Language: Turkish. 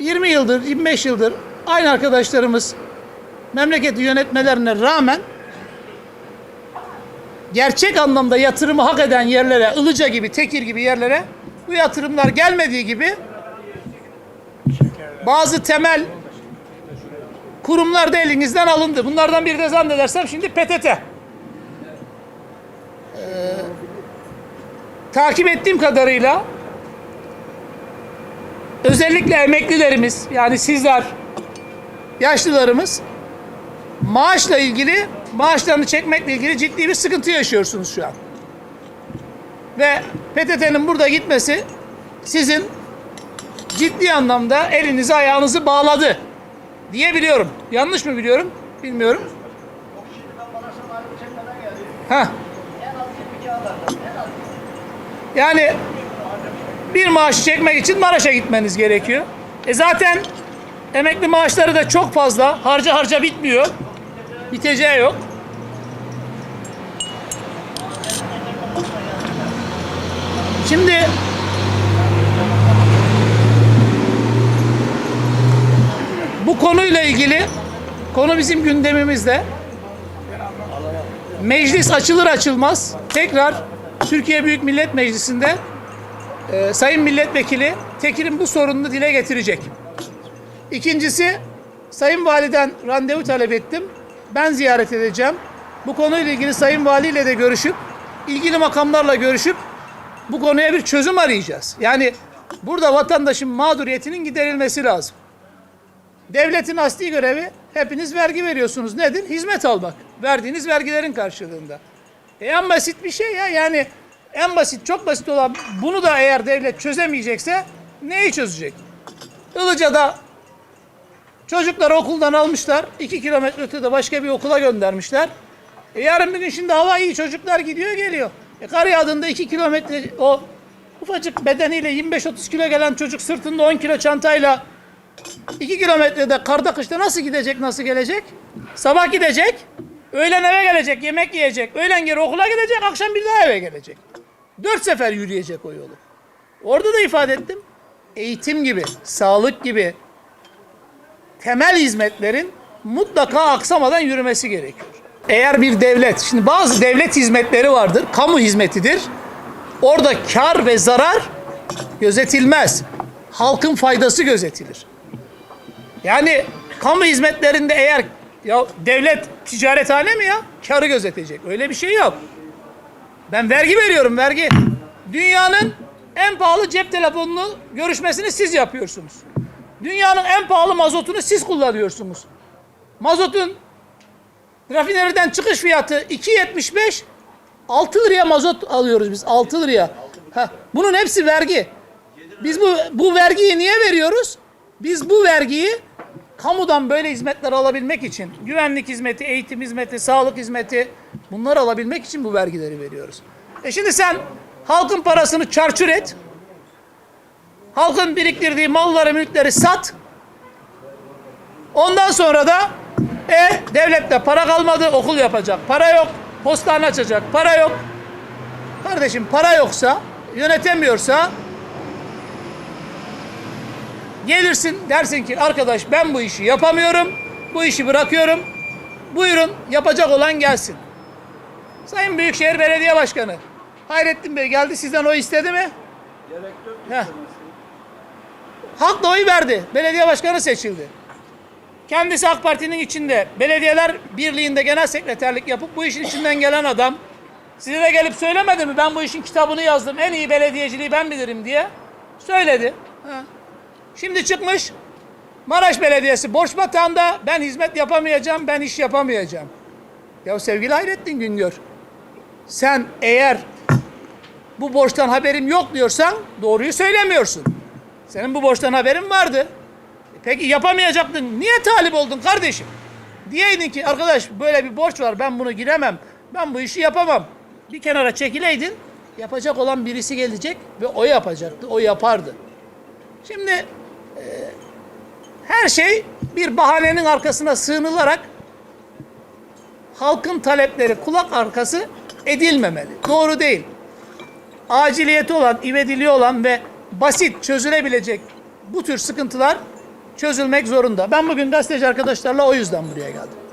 20 yıldır, 25 yıldır aynı arkadaşlarımız memleketi yönetmelerine rağmen gerçek anlamda yatırımı hak eden yerlere, Ilıca gibi, Tekir gibi yerlere bu yatırımlar gelmediği gibi bazı temel kurumlar da elinizden alındı. Bunlardan biri de zannedersem şimdi PTT. Ee, takip ettiğim kadarıyla özellikle emeklilerimiz yani sizler yaşlılarımız maaşla ilgili maaşlarını çekmekle ilgili ciddi bir sıkıntı yaşıyorsunuz şu an. Ve PTT'nin burada gitmesi sizin ciddi anlamda elinizi ayağınızı bağladı diyebiliyorum. Yanlış mı biliyorum? Bilmiyorum. Ha. Yani bir maaş çekmek için Maraş'a gitmeniz gerekiyor. E zaten emekli maaşları da çok fazla. Harca harca bitmiyor. Biteceği yok. Şimdi bu konuyla ilgili konu bizim gündemimizde. Meclis açılır açılmaz tekrar Türkiye Büyük Millet Meclisi'nde e, Sayın Milletvekili Tekir'in bu sorununu dile getirecek. İkincisi Sayın Validen randevu talep ettim. Ben ziyaret edeceğim. Bu konuyla ilgili Sayın Vali ile de görüşüp ilgili makamlarla görüşüp bu konuya bir çözüm arayacağız. Yani burada vatandaşın mağduriyetinin giderilmesi lazım. Devletin asli görevi hepiniz vergi veriyorsunuz. Nedir? Hizmet almak. Verdiğiniz vergilerin karşılığında. E en basit bir şey ya. Yani en basit, çok basit olan bunu da eğer devlet çözemeyecekse neyi çözecek? Ilıca'da çocukları okuldan almışlar. iki kilometre ötede başka bir okula göndermişler. E yarın bir gün şimdi hava iyi çocuklar gidiyor geliyor. E kar yağdığında iki kilometre o ufacık bedeniyle 25-30 kilo gelen çocuk sırtında 10 kilo çantayla 2 kilometrede karda kışta nasıl gidecek, nasıl gelecek? Sabah gidecek, öğlen eve gelecek, yemek yiyecek, öğlen geri okula gidecek, akşam bir daha eve gelecek. Dört sefer yürüyecek o yolu. Orada da ifade ettim. Eğitim gibi, sağlık gibi temel hizmetlerin mutlaka aksamadan yürümesi gerekiyor. Eğer bir devlet, şimdi bazı devlet hizmetleri vardır, kamu hizmetidir. Orada kar ve zarar gözetilmez. Halkın faydası gözetilir. Yani kamu hizmetlerinde eğer ya devlet ticarethane mi ya? Karı gözetecek. Öyle bir şey yok. Ben vergi veriyorum vergi. Dünyanın en pahalı cep telefonunu görüşmesini siz yapıyorsunuz. Dünyanın en pahalı mazotunu siz kullanıyorsunuz. Mazotun rafineriden çıkış fiyatı 2.75 6 liraya mazot alıyoruz biz 6 liraya. Ha, bunun hepsi vergi. Biz bu bu vergiyi niye veriyoruz? Biz bu vergiyi kamudan böyle hizmetler alabilmek için, güvenlik hizmeti, eğitim hizmeti, sağlık hizmeti bunları alabilmek için bu vergileri veriyoruz. E şimdi sen halkın parasını çarçur et. Halkın biriktirdiği malları, mülkleri sat. Ondan sonra da e devlette para kalmadı, okul yapacak. Para yok, postane açacak. Para yok. Kardeşim para yoksa, yönetemiyorsa Gelirsin dersin ki arkadaş ben bu işi yapamıyorum. Bu işi bırakıyorum. Buyurun yapacak olan gelsin. Sayın Büyükşehir Belediye Başkanı Hayrettin Bey geldi sizden oy istedi mi? Gerek yok. Heh. Halk da oy verdi. Belediye başkanı seçildi. Kendisi AK Parti'nin içinde belediyeler birliğinde genel sekreterlik yapıp bu işin içinden gelen adam size de gelip söylemedi mi ben bu işin kitabını yazdım en iyi belediyeciliği ben bilirim diye söyledi. Ha. Şimdi çıkmış Maraş Belediyesi borç batağında ben hizmet yapamayacağım, ben iş yapamayacağım. Ya sevgili Hayrettin Güngör, sen eğer bu borçtan haberim yok diyorsan doğruyu söylemiyorsun. Senin bu borçtan haberin vardı. E Peki yapamayacaktın. Niye talip oldun kardeşim? Diyeydin ki arkadaş böyle bir borç var ben bunu giremem. Ben bu işi yapamam. Bir kenara çekileydin. Yapacak olan birisi gelecek ve o yapacaktı. O yapardı. Şimdi e, her şey bir bahanenin arkasına sığınılarak halkın talepleri kulak arkası edilmemeli. Doğru değil. Aciliyeti olan, ivediliği olan ve basit çözülebilecek bu tür sıkıntılar çözülmek zorunda. Ben bugün gazeteci arkadaşlarla o yüzden buraya geldim.